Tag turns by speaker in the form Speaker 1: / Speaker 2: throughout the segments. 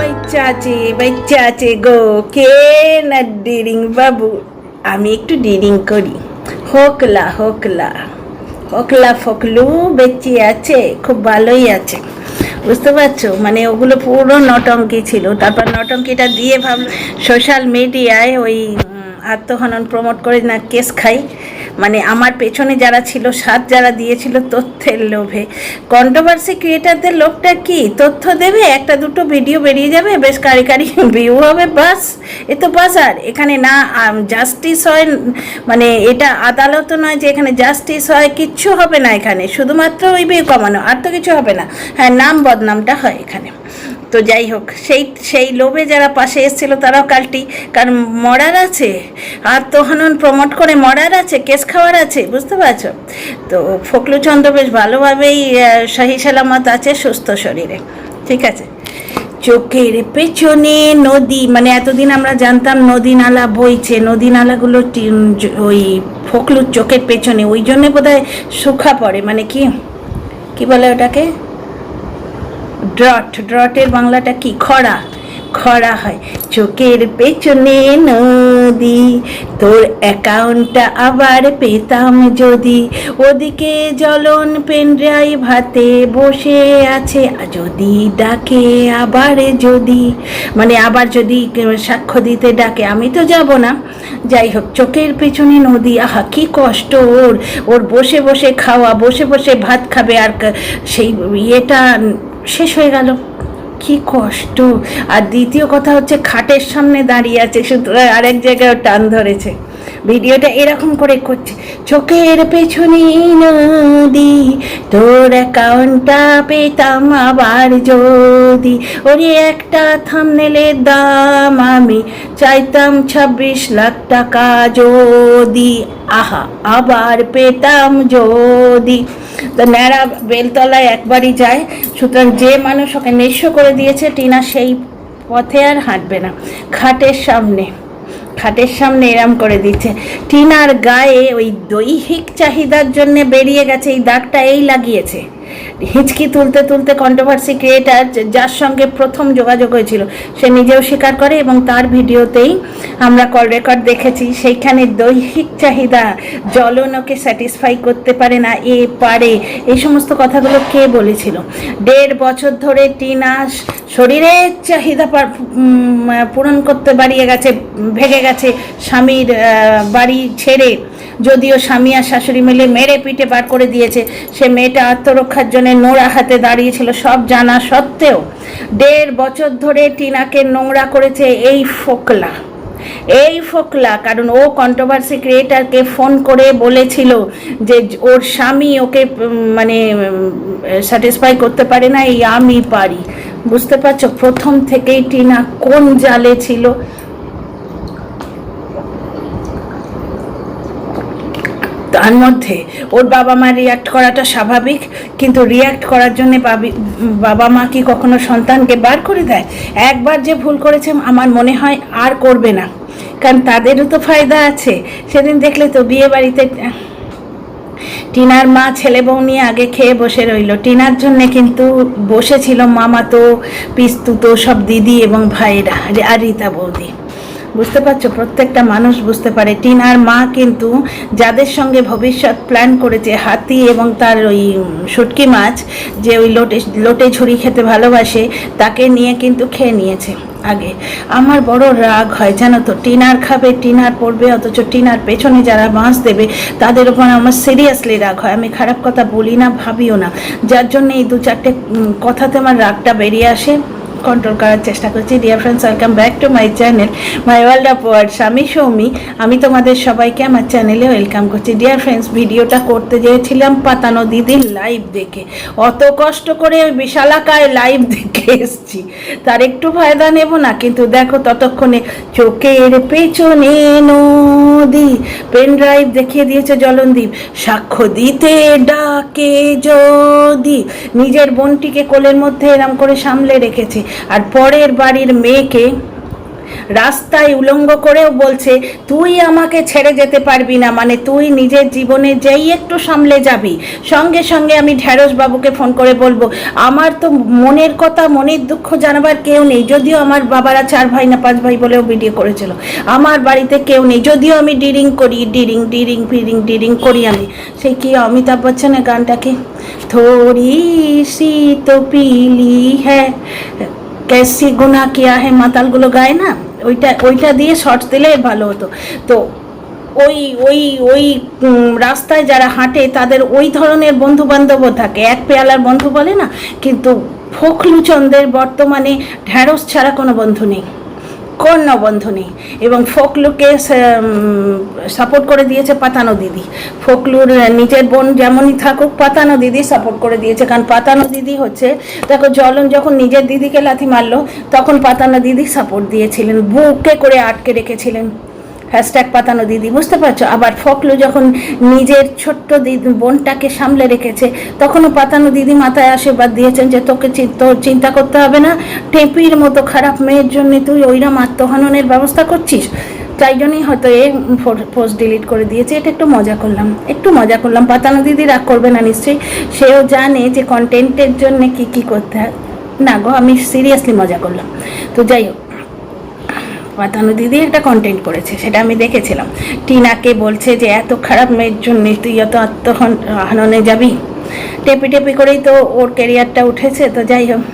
Speaker 1: বাচ্চা বাইচাচে গো কে না ডিরিং বাবু আমি একটু ডিরিং করি হোকলা হোকলা হোকলা ফকলু বেঁচে আছে খুব ভালোই আছে বুঝতে পারছ মানে ওগুলো পুরো নটঙ্কি ছিল তারপর নটঙ্কিটা দিয়ে ভাব সোশ্যাল মিডিয়ায় ওই আত্মহনন, প্রমোট করে না, কেস খাই। মানে আমার পেছনে যারা ছিল, সাত যারা দিয়েছিল তথ্যের লোভে। কন্ট্রোভার্সি ক্রিয়েটারদের লোভটা কি? তথ্য দেবে, একটা দুটো ভিডিও বেরিয়ে যাবে, বেশ কারি কারি ভিউ হবে, বাস। এ তো বাজার। এখানে না জাস্টিস হয় মানে এটা আদালত নয় যে এখানে জাস্টিস হয়, কিচ্ছু হবে না এখানে। শুধুমাত্র ওই বিয়ে কমানো, আর তো কিছু হবে না। হ্যাঁ নাম বদনামটা হয় এখানে। তো যাই হোক, সেই সেই লোভে যারা পাশে এসেছিল তারাও কালটি, কারণ মরার আছে আত্মহনন প্রমোট করে মরার আছে, কেস খাওয়ার আছে, বুঝতে পারছ? তো ফকলুচন্দ্র বেশ ভালোভাবেই সহি সালামত আছে সুস্থ শরীরে, ঠিক আছে? চোখের পেছনে নদী মানে এতদিন আমরা জানতাম নদী নালা বইছে, নদী নালাগুলো ওই ফকলুর চোখের পেছনে, ওই জন্যে বোধহয় শুখা পড়ে মানে কি কি বলে ওটাকে? ড্রট, ড্রটের বাংলাটা কি? খরা। খরা হয়। চোখের পেছনে নদী, তোর অ্যাকাউন্টটা আবার পেতাম যদি। ওদিকে জ্বলন পেনড্রাইভ হাতে বসে আছে যদি ডাকে আবার যদি। মানে আবার যদি সাক্ষ্য দিতে ডাকে, আমি তো যাব না। যাই হোক, চোখের পেছনে নদী, আহা, কি কষ্ট ওর। ওর বসে বসে খাওয়া, বসে বসে ভাত খাবে, আর সেই ইয়েটা শেষ হয়ে গেল। কি কষ্ট। আর দ্বিতীয় কথা হচ্ছে খাটের সামনে দাঁড়িয়ে আছে, সুতরাং আরেক জায়গায় টান ধরেছে। ভিডিওটা এরকম করে করছে, চোখের পেছনে নদী তোর অ্যাকাউন্টটা পেতাম আবার যদি। ওরে একটা থামনেলের দাম আমি চাইতাম ছাব্বিশ লাখ টাকা যদি। আহা, আবার পেতাম যদি। তো ন্যাড়া বেলতলায় একবারই যায়। সুতরাং যে মানুষ ওকে নিঃস্ব করে দিয়েছে, টিনা সেই পথে আর হাঁটবে না। খাটের সামনে। খাটের সামনে এরাম করে দিচ্ছে। টিনার গায়ে ওই দৈহিক চাহিদার জন্য বেরিয়ে গেছে, এই দাগটা এই লাগিয়েছে। হিচকি তুলতে তুলতে কন্ট্রোভার্সি ক্রিয়েটার যার সঙ্গে প্রথম যোগাযোগ হয়েছিল, সে নিজেও স্বীকার করে এবং তার ভিডিওতেই আমরা কল রেকর্ড দেখেছি, সেইখানে দৈহিক চাহিদা জ্বলন ওকে স্যাটিসফাই করতে পারে না, এ পারে। এই সমস্ত কথাগুলো কে বলেছিল? দেড় বছর ধরে টিনা শরীরের চাহিদা পূরণ করতে বাড়িয়ে গেছে ভেগে গেছে স্বামীর বাড়ি ছেড়ে। যদিও স্বামী আর শাশুড়ি মিলে মেরে পিটে বার করে দিয়েছে, সে মেয়েটা আত্মরক্ষার জন্য নোংরা হাতে দাঁড়িয়েছিল সব জানা সত্ত্বেও। দেড় বছর ধরে টিনাকে নোংরা করেছে এই ফোকলা। এই ফোকলা, কারণ ও কন্ট্রোভার্সি ক্রিয়েটারকে ফোন করে বলেছিল যে ওর স্বামী ওকে মানে স্যাটিসফাই করতে পারে না, এই আমি পারি। বুঝতে পারছ? প্রথম থেকেই টিনা কোন জালে ছিল? তার মধ্যে। ওর বাবা মা রিয়াক্ট করাটা স্বাভাবিক, কিন্তু রিয়াক্ট করার জন্য বাবা মা কি কখনো সন্তানকে বার করে দেয়? একবার যে ভুল করেছে, আমার মনে হয় আর করবে না। কারণ তাদেরও তো ফায়দা আছে। সেদিন দেখলে তো বিয়ে বাড়িতে, টিনার মা ছেলে বউ নিয়ে আগে খেয়ে বসে রইল। টিনার জন্যে কিন্তু বসেছিল মামাতো পিস্তুতো সব দিদি এবং ভাইরা আর রীতা বৌদি। বুঝতে পারছ? প্রত্যেকটা মানুষ বুঝতে পারে। টিনার মা কিন্তু যাদের সঙ্গে ভবিষ্যৎ প্ল্যান করেছে, হাতি এবং তার ওই শুটকি মাছ, যে ওই লোটে লোটে ঝুড়ি খেতে ভালোবাসে, তাকে নিয়ে কিন্তু খেয়ে নিয়েছে আগে। আমার বড় রাগ হয়, জানো তো? টিনার খাবে, টিনার পড়বে, অথচ টিনার পেছনে যারা বাঁশ দেবে, তাদের ওপর আমার সিরিয়াসলি রাগ হয়। আমি খারাপ কথা বলি না, ভাবিও না। যার জন্য এই দু চারটে কথাতে আমার রাগটা বেরিয়ে আসে। কন্ট্রোল করার চেষ্টা করছি। Dear friends welcome back to my channel my world of words আমি সৌমি, আমি তোমাদের সবাইকে আমার চ্যানেলে ওয়েলকাম করছি। ডিয়ার ফ্রেন্ডস ভিডিওটা করতে চেয়েছিলাম পাতানো দিদির লাইভ দেখে। অত কষ্ট করে বিশালাকায় লাইভ দেখে এসছি। তার একটু ফায়দা নেব না, কিন্তু দেখো ততক্ষণে চোখের পেছনে নদী পেন ড্রাইভ দেখিয়ে দিয়েছে জলনদীপ। সাক্ষ্য দিতে ডাকে যদি। নিজের বোনটিকে কোলের মধ্যে এরম করে সামলে রেখেছে। আর পরের বাড়ির মেয়েকে রাস্তায় উলঙ্গ করেও বলছে, তুই আমাকে ছেড়ে যেতে পারবি না মানে তুই নিজের জীবনে যেই একটু সামলে যাবি। সঙ্গে সঙ্গে আমি ঢ্যাঁড়স বাবুকে ফোন করে বলব, আমার তো মনের কথা, মনের দুঃখ জানাবার কেউ নেই, যদিও আমার বাবারা চার ভাই না পাঁচ ভাই বলেও ভিডিও করেছিল। আমার বাড়িতে কেউ নেই, যদিও আমি ডিরিং করি, ডিরিং ডিরিং, ফিরিং, ডিরিং করি আমি। সেই কি, অমিতাভ বচ্চনের গানটাকে? থোড়ি সি তো পিলি হ্যাঁ कैसी गुनाह किया है মাতালগুলো গায় না ওইটা ওইটা দিয়ে শর্টস দিলে ভালো হতো তো ওই ওই ওই উম, রাস্তায় যারা হাঁটে তাদের ওই ধরনের বন্ধু বান্ধবও থাকে এক পেয়ালার বন্ধু বলে না কিন্তু ফখলুচন্দের বর্তমানে ঢ্যাঁড়স ছাড়া কোনো বন্ধু নেই কোনো বন্ধনী নেই এবং ফোকলুকে সাপোর্ট করে দিয়েছে পাতানো দিদি। ফোকলুর নিজের বোন যেমনই থাকুক, পাতানো দিদি সাপোর্ট করে দিয়েছে। কারণ পাতানো দিদি হচ্ছে, দেখো জলন যখন নিজের দিদিকে লাথি মারলো, তখন পাতানো দিদি সাপোর্ট দিয়েছিলেন, বুকে করে আটকে রেখেছিলেন। হ্যাশট্যাগ পাতানো দিদি, বুঝতে পারছ? আবার ফকলু যখন নিজের ছোট্ট দিদি বোনটাকে সামলে রেখেছে, তখনও পাতানো দিদি মাথায় আশীর্বাদ দিয়েছেন যে তোকে তোর চিন্তা করতে হবে না, টেপির মতো খারাপ মেয়ের জন্য তুই ওইরকম আত্মহননের ব্যবস্থা করছিস? তাই জন্যই হয়তো এ পোস্ট ডিলিট করে দিয়েছে। এটা একটু মজা করলাম, একটু মজা করলাম। পাতানো দিদি রাগ করবে না নিশ্চয়ই, সেও জানে যে কন্টেন্টের জন্য কি কি করতে হয়। না গো, আমি সিরিয়াসলি মজা করলাম। তো যাই হোক পাতানো দিদি একটা কন্টেন্ট করেছে, সেটা আমি দেখেছিলাম। টিনাকে বলছে যে, এত খারাপ মেয়ের জন্য তুই এত আত্মহননে যাবি? টেপি টেপি করেই তো ওর ক্যারিয়ারটা উঠেছে, তো যাই হোক।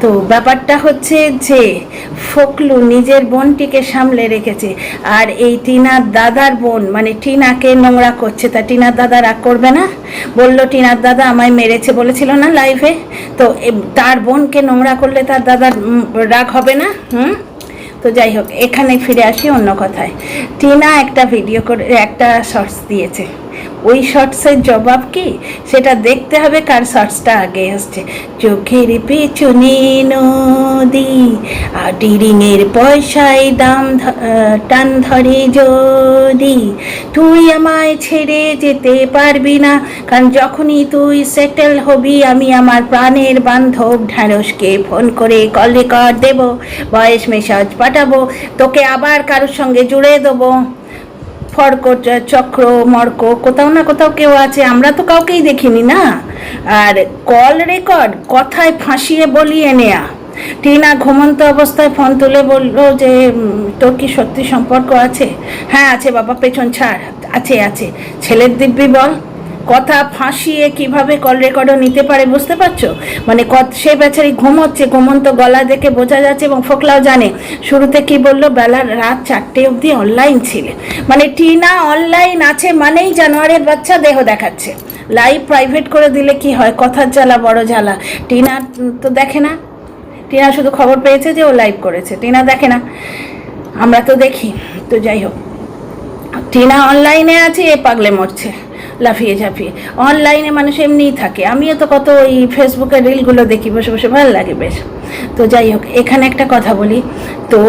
Speaker 1: তো ব্যাপারটা হচ্ছে যে, ফকলু নিজের বোনটিকে সামলে রেখেছে, আর এই টিনার দাদার বোন মানে টিনাকে নোংরা করছে, তা টিনার দাদা রাগ করবে না? বলল, টিনার দাদা আমায় মেরেছে বলেছিল না লাইভে তো তার বোনকে নোংরা করলে তার দাদার রাগ হবে না? হুম? তো যাই হোক, এখানে ফিরে আসি অন্য কথায়। টিনা একটা ভিডিও করে, একটা শর্টস দিয়েছে। ওই শর্টসের জবাব কি? সেটা দেখতে হবে কার শর্টসটা আগে আসছে। চোখের পেছনে নদী আর ডিরিংয়ের পয়সায় দাম টান ধরে যদি। তুই আমায় ছেড়ে যেতে পারবি না, কারণ যখনই তুই সেটেল হবি, আমি আমার প্রাণের বান্ধব ঢ্যাঁড়সকে ফোন করে কল রেকর্ড দেব ভয়েস মেসাজ পাঠাবো, তোকে আবার কারোর সঙ্গে জুড়ে দেবো। ফর্ক চক্র, মর্ক, কোথাও না কোথাও কেউ আছে, আমরা তো কাউকেই দেখিনি না। আর কল রেকর্ড, কথায় ফাঁসিয়ে বলিয়ে নেয়া। টিনা ঘুমন্ত অবস্থায় ফোন তুলে বলল যে তোর কি সত্যি সম্পর্ক আছে? হ্যাঁ আছে বাবা, পেছন ছাড়। আছে আছে। ছেলের দিব্যি বল। কথা ফাঁসিয়ে কীভাবে কল রেকর্ডও নিতে পারে বুঝতে পারছ? মানে সে বেচারি ঘুমোচ্ছে, ঘুমন্ত গলা দেখে বোঝা যাচ্ছে এবং ফোকলাও জানে শুরুতে কি বলল বেলার রাত চারটে অবধি অনলাইন ছিলে। মানে টিনা অনলাইন আছে মানেই জানোয়ারের বাচ্চা দেহ দেখাচ্ছে। লাইভ প্রাইভেট করে দিলে কি হয়? কথার জ্বালা, বড় জ্বালা। টিনা তো দেখে না। টিনা শুধু খবর পেয়েছে যে ও লাইভ করেছে। টিনা দেখে না। আমরা তো দেখি। তো যাই হোক। টিনা অনলাইনে আছে, এ পাগলে মরছে, লাফিয়ে ঝাঁপিয়ে। অনলাইনে মানুষ এমনিই থাকে। আমিও তো কত ওই ফেসবুকে রিলগুলো দেখি, বসে বসে, ভালো লাগে বেশ। তো যাই হোক, এখানে একটা কথা বলি। তো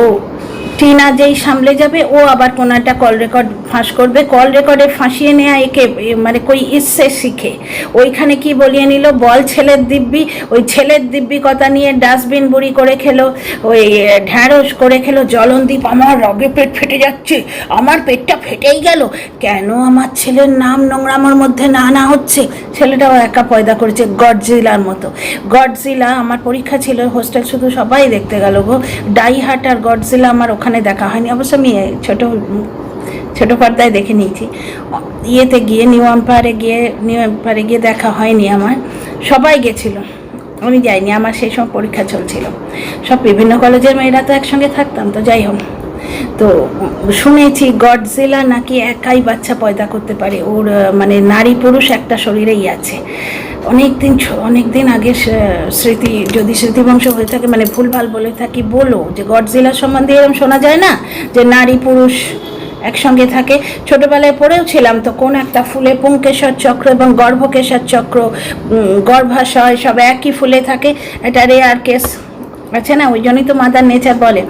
Speaker 1: টিনা যেই সামলে যাবে, ও আবার কোনো একটা কল রেকর্ড ফাঁস করবে। কল রেকর্ডে ফাঁসিয়ে নেওয়া একে মানে কই ইচ্ছে শিখে। ওইখানে কি বলিয়ে নিল? বল ছেলের দিব্যি, ওই ছেলের দিব্যি কথা নিয়ে ডাস্টবিন বুড়ি করে খেলো, ওই ঢ্যাঁড়স করে খেলো। জলনদীপ, আমার রগে পেট ফেটে যাচ্ছে, আমার পেটটা ফেটেই গেল। কেন আমার ছেলের নাম নোংরামোর মধ্যে না না হচ্ছে? ছেলেটাও একা পয়দা করেছে, গডজিলার মতো। গডজিলা, আমার পরীক্ষা ছিল, হোস্টেল শুধু সবাই দেখতে গেল গো। ডাইহাট আর গডজিলা আমার ওখানে দেখা হয়নি। অবশ্য আমি ছোট ছোট পর্দায় দেখে নিয়েছি। ইয়েতে গিয়ে, নিউ এম্পায়ারে গিয়ে, নিউ এম্পায়ারে গিয়ে দেখা হয়নি আমার। সবাই গেছিল। আমি যাইনি। আমার সেই সময় পরীক্ষা চলছিল। সব বিভিন্ন কলেজের মেয়েরা তো একসঙ্গে থাকতাম, তো যাই হোক। তো শুনেছি গডজেলা নাকি একাই বাচ্চা পয়দা করতে পারে। ওর মানে নারী পুরুষ একটা শরীরেই আছে। অনেক দিন অনেক দিন আগে স্মৃতি, যদি স্মৃতিবংশ হয়ে থাকে মানে ভুলভাল বলে থাকি, বলো যে গডজিলা সম্বন্ধে এরকম শোনা যায় না? যে নারী পুরুষ একসঙ্গে থাকে। ছোটবেলায় পড়েও ছিলাম তো কোন একটা ফুলে পুংকেশর চক্র এবং গর্ভকেশর চক্র গর্ভাশয় সব একই ফুলে থাকে। এটা রেয়ার কেস আছে না, ওই জন্যই তো মাদার নেচার বলে।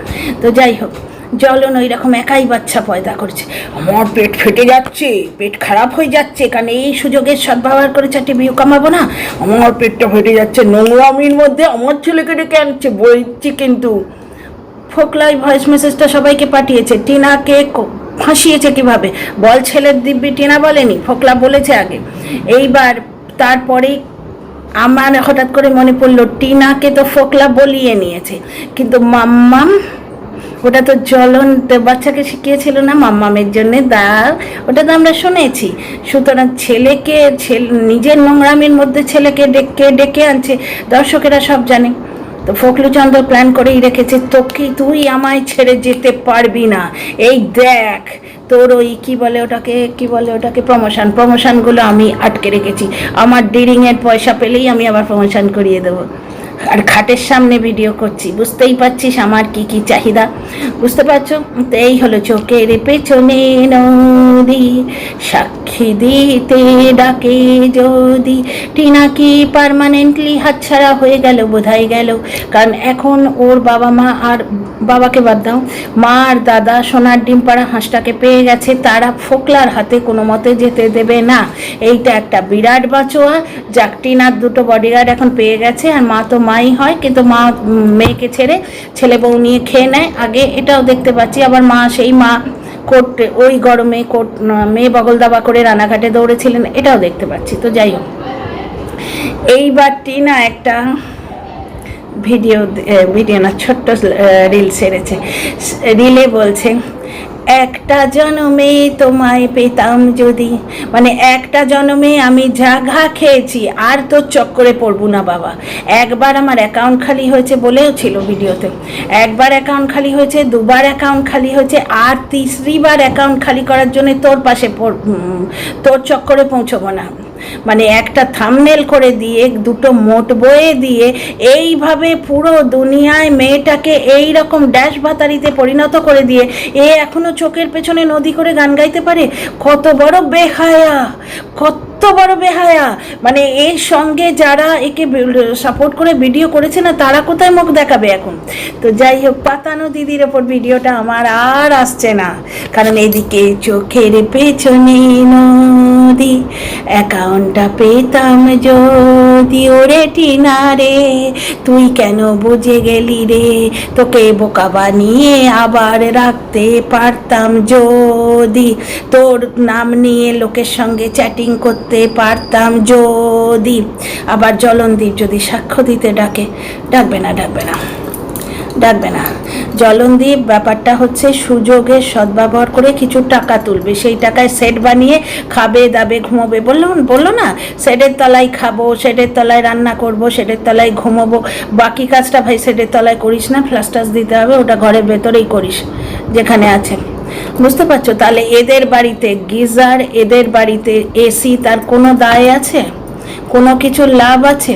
Speaker 1: তো যাই হোক। জলন ওই রকম একাই বাচ্চা পয়দা করছে। আমার পেট ফেটে যাচ্ছে, পেট খারাপ হয়ে যাচ্ছে, কারণ এই সুযোগের সদ্ব্যবহার করে চারটে বিয়ে কামাবো না? আমার পেটটা ফেটে যাচ্ছে, নোংরামির মধ্যে আমার ছেলেকে ডেকে আনছে, বলছি কিন্তু ফোকলা ওই ভয়েস মেসেজটা সবাইকে পাঠিয়েছে, টিনাকে ফাঁসিয়েছে কীভাবে? বল ছেলের দিব্যি টিনা বলেনি, ফোকলা বলেছে আগে। এইবার তারপরে আমার হঠাৎ করে মনে পড়ল, টিনাকে তো ফোকলা বলিয়ে নিয়েছে। কিন্তু মাম্মাম ওটা তো জ্বলন্ত বাচ্চাকে শিখিয়েছিল না মাম্মামের জন্যে দা ওটা তো আমরা শুনেছি। সুতরাং ছেলেকে, ছেলে, নিজের নোংরামির মধ্যে ছেলেকে ডেকে ডেকে আনছে, দর্শকেরা সব জানে। তো ফকলুচন্দ্র প্ল্যান করেই রেখেছে, তোকে তুই আমায় ছেড়ে যেতে পারবি না। এই দেখ, তোর ওই কি বলে ওটাকে, কি বলে ওটাকে প্রমোশন প্রমোশনগুলো আমি আটকে রেখেছি। আমার ডিরিংয়ের পয়সা পেলেই আমি আবার প্রমোশন করিয়ে দেবো। আর খাটের সামনে ভিডিও করছি। বুঝতেই পারছিস আমার কি কি চাহিদা? বুঝতে পারছ? তো এই হলো চোখের পেছনে নদী। সাক্ষী দিতে ডাকে যদি। টিনা কি পারমানেন্টলি হাতছাড়া হয়ে গেল? বোধহয় গেল। কারণ এখন ওর বাবা মা আর বাবাকে বাদ দাও। মা আর দাদা সোনার ডিম পাড়া হাঁসটাকে পেয়ে গেছে। তারা ফোকলার হাতে কোনো মতে যেতে দেবে না। এইটা একটা বিরাট বাঁচোয়া। যাক, টিনার দুটো বডিগার্ড এখন পেয়ে গেছে আর মা তো মাই হয়, কিন্তু মা মেয়েকে ছেড়ে ছেলে বউ নিয়ে খেয়ে নেয়। আগে এটাও দেখতে পাচ্ছি, আবার মা সেই মা কোর্ট, ওই গরমে কোট মেয়ে বগল দাবা করে রানাঘাটে দৌড়েছিলেন, এটাও দেখতে পাচ্ছি। তো যাই হোক এইবারটি না একটা ভিডিও ভিডিও না, ছোট্ট রিল সেরেছে রিলে বলছে একটা জন্মে তোমায় পেতাম যদি। মানে একটা জন্মে আমি যা ঘা খেয়েছি, আর তোর চক্করে পড়ব না বাবা। একবার আমার অ্যাকাউন্ট খালি হয়েছে বলেও ছিল ভিডিওতে। একবার অ্যাকাউন্ট খালি হয়েছে, দুবার অ্যাকাউন্ট খালি হয়েছে, আর তিসরিবার অ্যাকাউন্ট খালি করার জন্য তোর পাশে পড়- তোর চক্করে পৌঁছবো না। মানে একটা থামনেল করে দিয়ে, দুটো মোট বয়ে দিয়ে, এইভাবে পুরো দুনিয়ায় মেয়েটাকে এই রকম ড্যাশ ভাতারিতে পরিণত করে দিয়ে, এ এখনও চোখের পেছনে নদী করে গান গাইতে পারে? কত বড় বেহায়া, কত বড় বেহায়া। মানে এর সঙ্গে যারা একে সাপোর্ট করে ভিডিও করেছে না, তারা কোথায় মুখ দেখাবে এখন? তো যাই হোক, পাতানো দিদির ওপর ভিডিওটা আমার আর আসছে না। কারণ এদিকে চোখের পেছনে নদী অ্যাকাউন্টটা পেতাম যদি ওরে টিনা রে। তুই কেন বুঝে গেলি রে? তোকে বোকা বানিয়ে আবার রাখতে পারতাম যদি। তোর নাম নিয়ে লোকের সঙ্গে চ্যাটিং করতে পারতাম যদি। আবার জলনদীপ যদি সাক্ষ্য দিতে ডাকে, ডাকবে না ডাকবে না। ডাকবে না। জলনদীপ, ব্যাপারটা হচ্ছে সুযোগের সদ্ব্যবহার করে কিছু টাকা তুলবে। সেই টাকায় সেট বানিয়ে খাবে, দাবে, ঘুমোবে। বলল বলল না সেটের তলায় খাব সেটের তলায় রান্না করব সেটের তলায় ঘুমোবো। বাকি কাজটা ভাই সেটের তলায় করিস না ফ্লাস্টাস দিতে হবে, ওটা ঘরের ভেতরেই করিস, যেখানে আছে। বুঝতে পারছ? তাহলে এদের বাড়িতে গিজার, এদের বাড়িতে এসি তার কোনো দায় আছে? কোনো কিছুর লাভ আছে?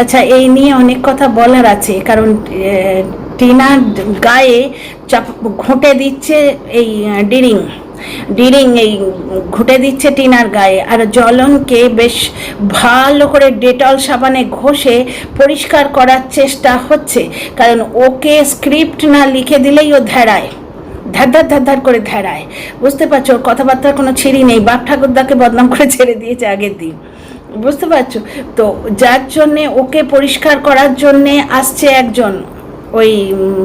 Speaker 1: আচ্ছা এই নিয়ে অনেক কথা বলার আছে, কারণ টিনার গায়ে চাপ ঘুঁটে দিচ্ছে এই ডিরিং। ডিরিং এই ঘুঁটে দিচ্ছে টিনার গায়ে। আর জলনকে বেশ ভালো করে ডেটল সাবানে ঘষে পরিষ্কার করার চেষ্টা হচ্ছে। কারণ ওকে স্ক্রিপ্ট না লিখে দিলেই ও ধ্যাড়ায়। ধার ধার ধার ধার করে ধ্যাড়ায়। বুঝতে পারছ? ওর কথাবার্তার কোনো ছিঁড়ি নেই। বাপ ঠাকুরদাকে বদনাম করে ছেড়ে দিয়েছে আগের দিন। বুঝতে পারছ? তো যার জন্যে ওকে পরিষ্কার করার জন্যে আসছে একজন ওই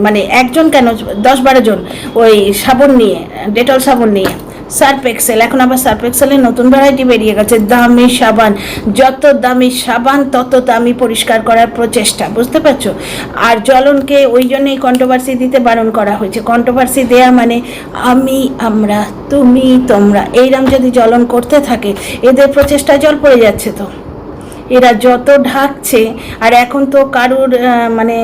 Speaker 1: মানে একজন কেন দশ বারো জন, ওই সাবন নিয়ে, ডেটল সাবন নিয়ে, সার্ফ এক্সেল, এখন আবার সার্ফ এক্সেলের নতুন ভ্যারাইটি বেরিয়ে গেছে, দামি সাবান, যত দামি সাবান তত দামি পরিষ্কার করার প্রচেষ্টা, বুঝতে পারছ? আর জলনকে ওই জন্যই কন্ট্রোভার্সি দিতে বারণ করা হয়েছে কন্ট্রোভার্সি দেয়া মানে আমি, আমরা, তুমি, তোমরা এইরকম যদি জলন করতে থাকে, এদের প্রচেষ্টায় জল পড়ে যাচ্ছে তো। এরা যত ঢাকছে, আর এখন তো কারুর মানে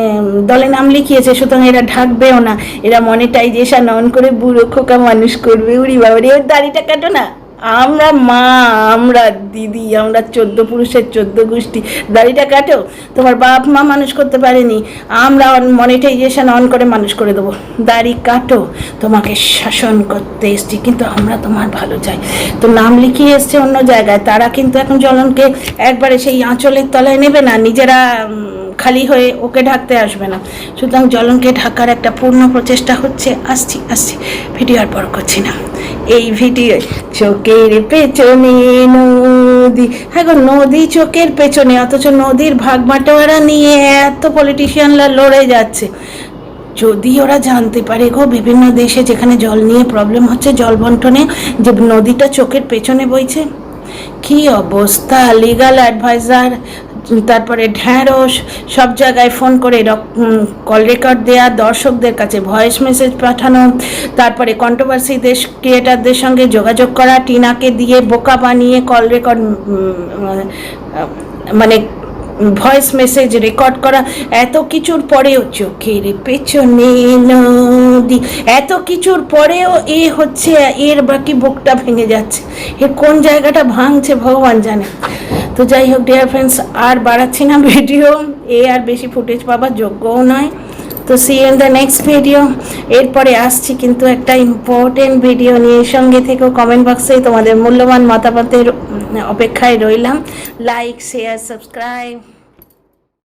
Speaker 1: দলে নাম লিখিয়েছে, সুতরাং এরা ঢাকবেও না। এরা মনিটাইজেশন অন করে বুড়ো খোকা মানুষ করবে। উড়ি বাবারে ওর দাড়িটা কাটো না। আমরা মা, আমরা দিদি, আমরা চোদ্দ পুরুষের চোদ্দ গোষ্ঠী। দাড়িটা কাটো, তোমার বাপ মা মানুষ করতে পারেনি। আমরা মনিটাইজেশন অন করে মানুষ করে দেবো। দাড়ি কাটো, তোমাকে শাসন করতে এসছি, কিন্তু আমরা তোমার ভালো চাই। তো নাম লিখিয়ে এসছে অন্য জায়গায়। তারা কিন্তু এখন জ্বলনকে একবারে সেই আঁচলের তলায় নেবে না। নিজেরা খালি হয়ে ওকে ঢাকতে আসবে না। সুতরাং জ্বলনকে ঢাকার একটা পূর্ণ প্রচেষ্টা হচ্ছে। আসছি আসছি। ভিডিও আর বড় করছি না। এই ভিডিও চোখের পেছনে নদী। হ্যাঁ গো, নদী চোখের পেছনে, অথচ নদীর ভাগ বাটোয়ারা নিয়ে এত পলিটিশিয়ানরা লড়ে যাচ্ছে। যদি ওরা জানতে পারে গো, বিভিন্ন দেশে যেখানে জল নিয়ে প্রবলেম হচ্ছে, জল বন্টনে যে নদীটা চোখের পেছনে বইছে, কি অবস্থা? লিগাল অ্যাডভাইজার তারপরে ঢ্যাঁড়স, সব জায়গায় ফোন করে কল রেকর্ড দেয়া, দর্শকদের কাছে ভয়েস মেসেজ পাঠানো, তারপরে কন্ট্রোভার্সি দেশ ক্রিয়েটারদের সঙ্গে যোগাযোগ করা, টিনাকে দিয়ে বোকা বানিয়ে কল রেকর্ড মানে ভয়েস মেসেজ রেকর্ড করা, এত কিছুর পরেও চোখের পেছনে নদী, এত কিছুর পরেও এ হচ্ছে, এর বাকি বুকটা ভেঙে যাচ্ছে এর কোন জায়গাটা ভাঙছে ভগবান জানে। তো যাই হোক ডিয়ার ফ্রেন্ডস আর বাড়াচ্ছি না ভিডিও এ আর বেশি ফুটেজ পাবার যোগ্যও নয়। তো see in the next video এরপরে আসছি কিন্তু একটা ইম্পর্টেন্ট ভিডিও নিয়ে। সঙ্গে থেকেও কমেন্ট বক্সে তোমাদের মূল্যবান মতামতের অপেক্ষায় রইলাম। Like share subscribe